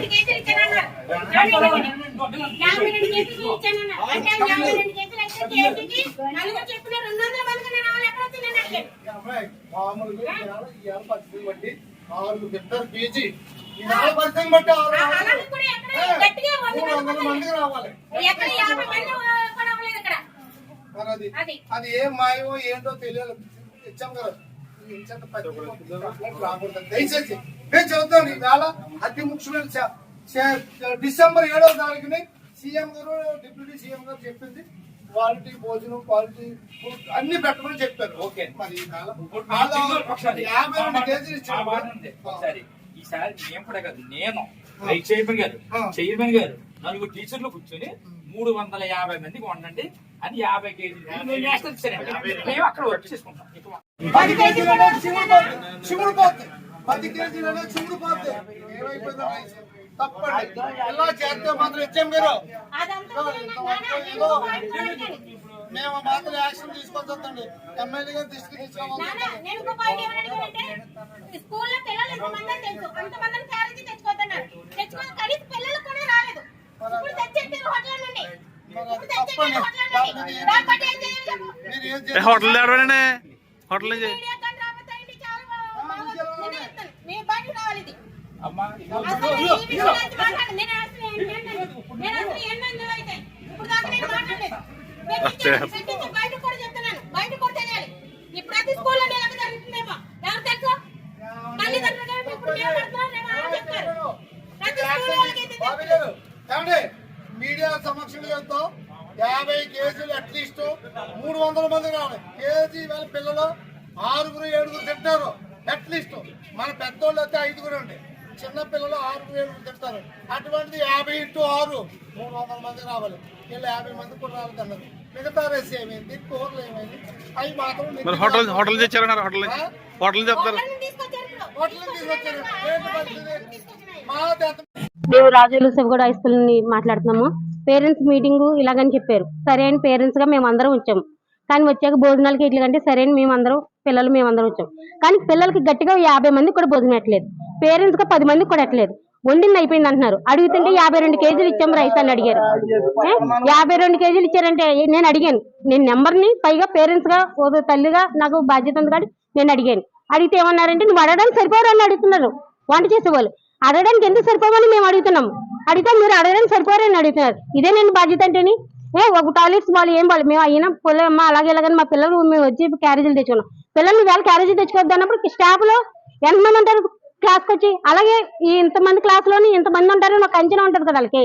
రెండు కేజీలు ఇచ్చానన్నారు. యాభై రెండు కేజీలు ఇచ్చానన్నారు. అంటే యాభై రెండు కేజీలు అయితే కేజీకి నలుగురు చెప్పిన రెండు వందల మందికి నేను వాళ్ళు ఎక్కడ వచ్చి నన్ను అడిగాను. అమ్మాయి, మామూలుగా ఇవాళ ఇవాళ పరిస్థితిని బట్టి ఆరు గిద్దరు పీజీ ఈ నాలుగు పరిస్థితిని బట్టి ఆరు ఆ అలాగే కూడా ఎక్కడ గట్టిగా వంద మూడు వందల మంది మందికి రావాలి ఎక్కడ యాభై మంది కూడా అవ్వలేదు ఇక్కడ మరి అది అది. అది ఏం మాయమో ఏంటో తెలియదు ఇచ్చాం కదా రాకూడదు. దయచేసి నేను చెబుతాను ఈవేళ అతి ముఖ్యమైన డిసెంబర్ ఏడవ తారీఖుని సీఎం గారు డిప్యూటీ సీఎం గారు చెప్పింది క్వాలిటీ భోజనం క్వాలిటీ ఫుడ్ అన్ని పెట్టమని చెప్పారు ఓకే. మరి యాభై రెండు కేజీలు ఇచ్చారు ఈసారి మేము కూడా కాదు నేను. రైట్ చైర్మన్ గారు. చైర్మన్ గారు నలుగురు టీచర్లు కూర్చొని మూడు వందల యాభై మందికి వండండి అని యాభై కేజీలు నేషనల్. మేము అక్కడ వర్క్ చేసుకుంటాం. పది కేజీలలో పోతుంది పోతుంది పది కేజీలలో చిముడు పోతుంది ఏమైపోయిందో రైస్ తప్పండి. ఇలా చేస్తే మాత్రం ఇచ్చాం మీరు. మేము మాత్రం యాక్షన్ తీసుకొచ్చండి ఎమ్మెల్యే గారు దృష్టికి నాన్న, తీసుకోవాలి హోటల్ తెచ్చేట్టారు హోటల్ ఇప్పుడు కూడా చెప్తున్నాను. కూడా తెలియాలి. ప్రతి స్కూల్లో నేను ఎక్కడ జరుగుతుందేమో. ఎవరు తెలుసు? తల్లిదండ్రులు కానీ ఇప్పుడు మేము పెడుతున్నాం, రేపు వాళ్ళు చెప్తారు. ప్రతి స్కూల్లో వాళ్ళకి ఇది బాబు గారు, ఏమండి? మీడియా సమక్షంలో చెప్తాం యాభై కేజీలు అట్లీస్ట్ మూడు వందల మంది రావాలి. కేజీ వేల పిల్లలు ఆరుగురు ఏడుగురు తింటారు. అట్లీస్ట్ మన పెద్దోళ్ళు అయితే ఐదుగురు అండి. చిన్న పిల్లలు ఆరుగురు ఏడుగురు తింటారు. అటువంటిది యాభై ఇంటూ ఆరు మూడు వందల మంది రావాలి. వీళ్ళు యాభై మంది కూడా రావాలన్నారు మిగతా రేసి ఏమైంది? కూరలు ఏమైంది? అవి మాత్రం హోటల్ హోటల్ తెచ్చారన్నారు హోటల్ హోటల్ చెప్తారు మేము రాజులు శివగూడ హై స్కూల్ మాట్లాడుతున్నాము. పేరెంట్స్ మీటింగు ఇలాగని చెప్పారు. సరే అని పేరెంట్స్గా మేము అందరం వచ్చాము కానీ వచ్చాక భోజనాలకి ఇట్లా కంటే సరే అని మేమందరం పిల్లలు మేమందరం వచ్చాం. కానీ పిల్లలకి గట్టిగా యాభై మంది కూడా భోజనం ఎట్టలేదు పేరెంట్స్గా పది మంది కూడా ఎట్టలేదు వండింది అయిపోయింది అంటున్నారు. అడుగుతుంటే యాభై రెండు కేజీలు ఇచ్చాము రైస్ అని అడిగారు. ఏ? యాభై రెండు కేజీలు ఇచ్చారంటే నేను అడిగాను. నేను నెంబర్ని పైగా పేరెంట్స్గా ఓ తల్లిగా నాకు బాధ్యత ఉంది కాబట్టి నేను అడిగాను. అడిగితే ఏమన్నారంటే నువ్వు అడగడానికి సరిపోరు అని అడుగుతున్నారు. వంట చేసేవాళ్ళు. అడగడానికి ఎందుకు సరిపోవని మేము అడుగుతున్నాం. అడిగితే మీరు అడగడానికి సరిపోరని అడుగుతున్నారు ఇదే నేను బాధ్యత అంటేని? ఏ ఒక టాయిలెట్స్ వాళ్ళు ఏం వాళ్ళు మేము అయినా పొలమ్మ అలాగే ఇలాగని మా పిల్లలు మేము వచ్చి క్యారేజీలు తెచ్చుకున్నాం. పిల్లల్ని వేళ క్యారేజీ తెచ్చుకోవద్దు అన్నప్పుడు స్టాఫ్లో ఎంతమంది ఉంటారు క్లాస్కి వచ్చి? అలాగే ఈ ఇంతమంది క్లాస్లోని ఇంతమంది ఉంటారు మాకు అంచనా ఉంటుంది కదా వాళ్ళకి.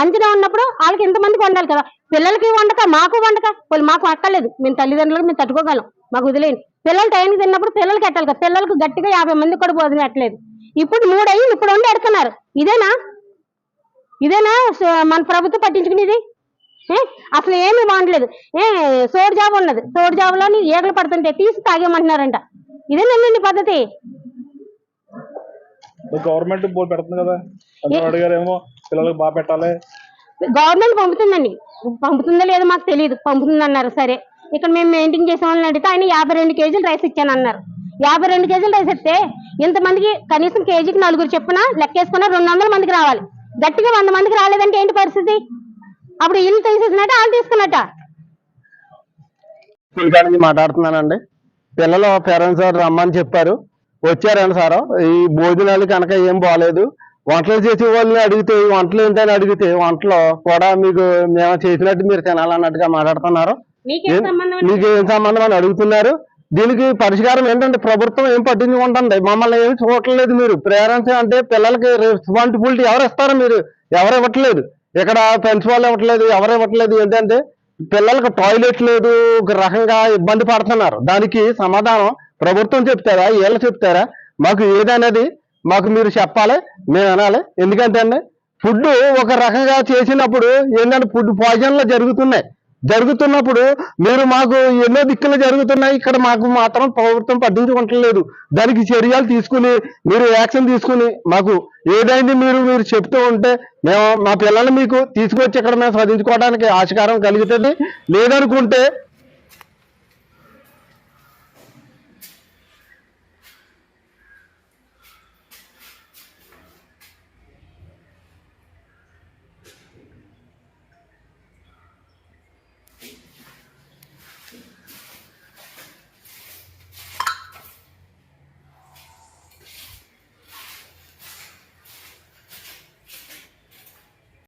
అంచనా ఉన్నప్పుడు వాళ్ళకి ఇంతమందికి వండాలి కదా. పిల్లలకి వండక మాకు వండక వాళ్ళు మాకు అక్కర్లేదు. మేము తల్లిదండ్రులకు మేము తట్టుకోగలం మాకు వదిలేయండి. పిల్లలు టైంకి తిన్నప్పుడు పిల్లలకి ఎట్టాలి కదా? పిల్లలకు గట్టిగా యాభై మంది కూడా భోజనం ఇప్పుడు మూడు అయ్యి ఇప్పుడు వండి ఎడుతున్నారు ఇదేనా? ఇదేనా? మన ప్రభుత్వం పట్టించుకునేది? అసలు ఏమీ బాగుండలేదు. ఏ సోడు జాబ్ ఉన్నది. సోడు జాబులోని ఈగలు పడుతుంటే తీసి తాగేమంటున్నారంట ఇదేనండి పద్ధతి? గవర్నమెంట్ పెడుతుంది కదా. పిల్లలకు బాగా పెట్టాలి. గవర్నమెంట్ పంపుతుందండి. పంపుతుందో లేదో మాకు తెలియదు పంపుతుంది అన్నారు సరే. ఇక్కడ మేము మెయింటైన్ చేసే వాళ్ళని అడిగితే ఆయన యాభై రెండు కేజీలు రైస్ ఇచ్చాను అన్నారు. యాభై రెండు కేజీలు రైస్ ఇస్తే ఇంతమందికి కనీసం కేజీకి నలుగురు చెప్పున లెక్కేసుకున్న రెండు వందల మందికి రావాలి. గట్టిగా వంద మందికి రాలేదంటే ఏంటి పరిస్థితి? అప్పుడు ఇల్లు తీసేసినట్ట వాళ్ళు తీసుకున్నట్ట. నుంచి మాట్లాడుతున్నానండి. పిల్లలు పేరెంట్స్ రమ్మని చెప్పారు. వచ్చారండి సార్. ఈ భోజనాలు కనుక ఏం బాగాలేదు వంటలు చేసే వాళ్ళని అడిగితే వంటలు ఏంటని అడిగితే వంటలు కూడా మీకు మేము చేసినట్టు మీరు తినాలన్నట్టుగా మాట్లాడుతున్నారు? మీకు ఏం సంబంధం అని అడుగుతున్నారు. దీనికి పరిష్కారం ఏంటంటే ప్రభుత్వం ఏం పట్టించుకుంటుంది మమ్మల్ని ఏమి చూడట్లేదు మీరు. పేరెంట్స్ అంటే పిల్లలకి రెస్పాన్సిబిలిటీ ఎవరు ఇస్తారు మీరు? ఎవరు ఇవ్వట్లేదు. ఇక్కడ ప్రిన్సిపాల్ ఇవ్వట్లేదు ఎవరు ఇవ్వట్లేదు. ఏంటంటే పిల్లలకు టాయిలెట్ లేదు ఒక రకంగా ఇబ్బంది పడుతున్నారు. దానికి సమాధానం ప్రభుత్వం చెప్తారా? వీళ్ళు చెప్తారా? మాకు ఏదనేది మాకు మీరు చెప్పాలి మేము అనాలి ఎందుకంటే అండి ఫుడ్ ఒక రకంగా చేసినప్పుడు ఏంటంటే ఫుడ్ పాయిజన్లు జరుగుతున్నాయి. జరుగుతున్నప్పుడు మీరు మాకు ఎన్నో దిక్కులు జరుగుతున్నాయి. ఇక్కడ మాకు మాత్రం ప్రభుత్వం పట్టించుకుంటలేదు దానికి చర్యలు తీసుకుని మీరు యాక్షన్ తీసుకుని మాకు ఏదైంది మీరు మీరు చెప్తూ ఉంటే మేము మా పిల్లల్ని మీకు తీసుకొచ్చి ఇక్కడ మేము చదివించుకోవడానికి ఆస్కారం కలుగుతుంది లేదనుకుంటే